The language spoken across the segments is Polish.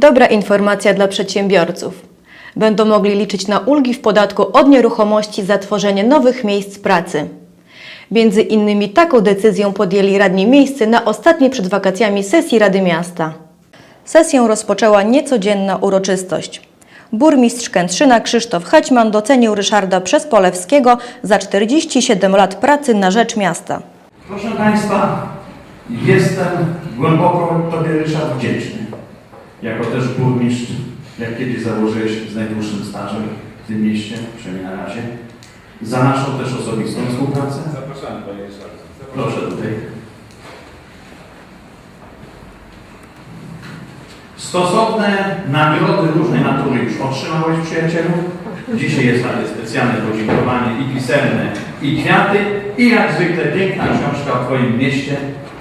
Dobra informacja dla przedsiębiorców. Będą mogli liczyć na ulgi w podatku od nieruchomości za tworzenie nowych miejsc pracy. Między innymi taką decyzję podjęli radni miejscy na ostatniej przed wakacjami sesji Rady Miasta. Sesję rozpoczęła niecodzienna uroczystość. Burmistrz Kętrzyna Krzysztof Haćman docenił Ryszarda Przespolewskiego za 47 lat pracy na rzecz miasta. Proszę Państwa, jestem głęboko Tobie Ryszard wdzięczny. Jako też burmistrz, jak kiedyś założyłeś z najdłuższym stażem w tym mieście, przynajmniej na razie, za naszą też osobistą współpracę. Zapraszamy Panie Ryszardzie. Proszę tutaj. Stosowne nagrody różnej natury już otrzymałeś przyjacielu. Dzisiaj jest takie specjalne podziękowanie i pisemne, i kwiaty, i jak zwykle piękna książka o Twoim mieście,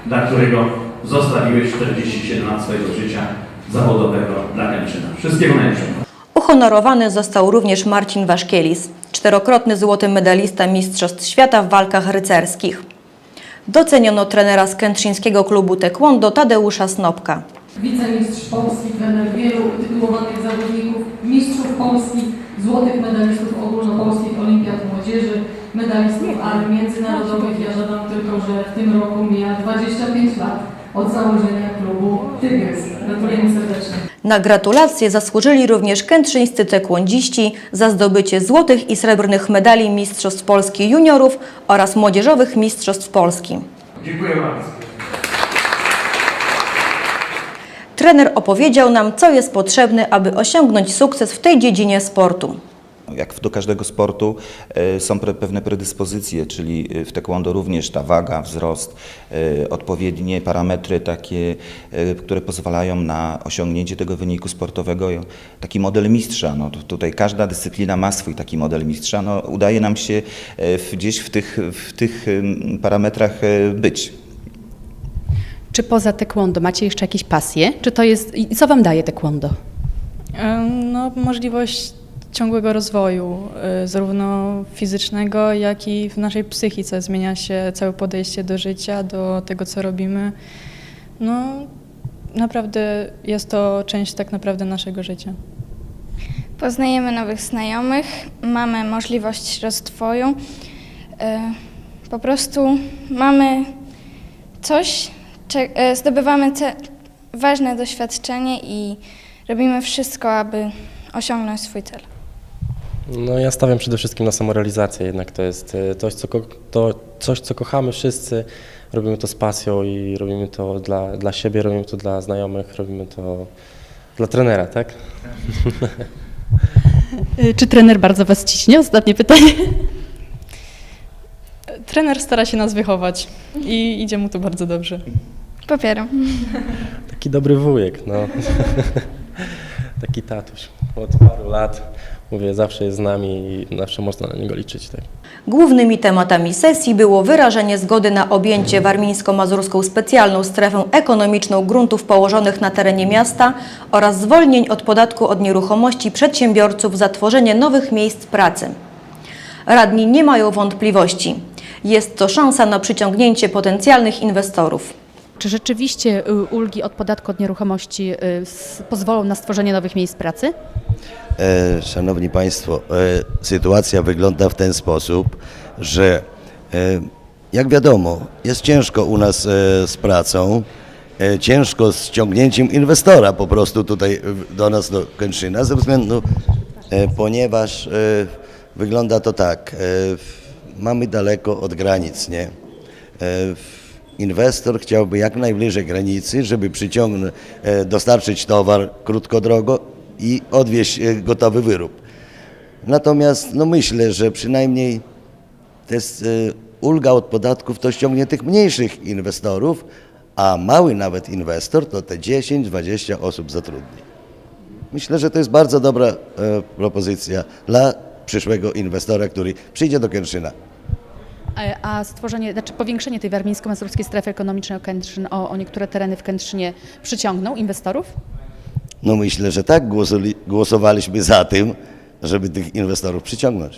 dla którego zostawiłeś 47 lat swojego życia zawodowego dla Kęczyna. Wszystkiego najlepszego. Uhonorowany został również Marcin Waszkielis, czterokrotny złoty medalista Mistrzostw Świata w walkach rycerskich. Doceniono trenera z kętrzyńskiego klubu taekwondo Tadeusza Snopka. wicemistrz Polski, trener wielu utytułowanych zawodników, mistrzów Polski, złotych medalistów ogólnopolskich olimpiad młodzieży, medalistów armii międzynarodowych. Ja żadam tylko, że w tym roku mija 25 lat od założenia klubu Tygrys. Gratulujemy serdecznie. Na gratulacje zasłużyli również kętrzyńscy taekwondziści za zdobycie złotych i srebrnych medali Mistrzostw Polski juniorów oraz młodzieżowych Mistrzostw Polski. Dziękuję bardzo. Trener opowiedział nam, co jest potrzebne, aby osiągnąć sukces w tej dziedzinie sportu. Jak do każdego sportu e, są pewne predyspozycje, czyli e, w taekwondo również ta waga, wzrost, e, odpowiednie parametry takie, które pozwalają na osiągnięcie tego wyniku sportowego. Taki model mistrza, no tutaj każda dyscyplina ma swój taki model mistrza. No, udaje nam się gdzieś w tych, w tych parametrach być. Czy poza taekwondo macie jeszcze jakieś pasje? Czy to jest, i co wam daje taekwondo? No, możliwość ciągłego rozwoju, y, zarówno fizycznego, jak i w naszej psychice. Zmienia się całe podejście do życia, do tego, co robimy. No, naprawdę jest to część tak naprawdę naszego życia. Poznajemy nowych znajomych, mamy możliwość rozwoju. E, Po prostu mamy coś, e, zdobywamy ważne doświadczenie i robimy wszystko, aby osiągnąć swój cel. No ja stawiam przede wszystkim na samorealizację, jednak to jest e, coś, co, to coś, co kochamy wszyscy, robimy to z pasją i robimy to dla, dla siebie, robimy to dla znajomych, robimy to dla trenera, tak? Y, Czy trener bardzo was ciśnie? Ostatnie pytanie. Trener stara się nas wychować i idzie mu to bardzo dobrze. Popieram. Taki dobry wujek, no. Taki tatuś. Od paru lat, mówię, zawsze jest z nami i zawsze można na niego liczyć, tak? Głównymi tematami sesji było wyrażenie zgody na objęcie warmińsko-mazurską specjalną strefę ekonomiczną gruntów położonych na terenie miasta oraz zwolnień od podatku od nieruchomości przedsiębiorców za tworzenie nowych miejsc pracy. Radni nie mają wątpliwości. Jest to szansa na przyciągnięcie potencjalnych inwestorów. Czy rzeczywiście y, ulgi od podatku od nieruchomości y, pozwolą na stworzenie nowych miejsc pracy? E, Szanowni Państwo, e, sytuacja wygląda w ten sposób, że e, jak wiadomo, jest ciężko u nas z pracą, ciężko z ściągnięciem inwestora po prostu tutaj do nas, do Kętrzyna, ze względu, ponieważ wygląda to tak, mamy daleko od granic, nie? Inwestor chciałby jak najbliżej granicy, żeby przyciągnąć, dostarczyć towar krótkodrogo i odwieźć e, gotowy wyrób. Natomiast no myślę, że przynajmniej jest e, ulga od podatków to ściągnie tych mniejszych inwestorów, a mały nawet inwestor to te 10-20 osób zatrudni. Myślę, że to jest bardzo dobra e, propozycja dla przyszłego inwestora, który przyjdzie do Kętrzyna. A stworzenie, znaczy powiększenie tej warmińsko-mazurskiej strefy ekonomicznej o, Kętrzyn, o, o niektóre tereny w Kętrzynie przyciągną inwestorów? No myślę, że tak głosowaliśmy za tym, żeby tych inwestorów przyciągnąć.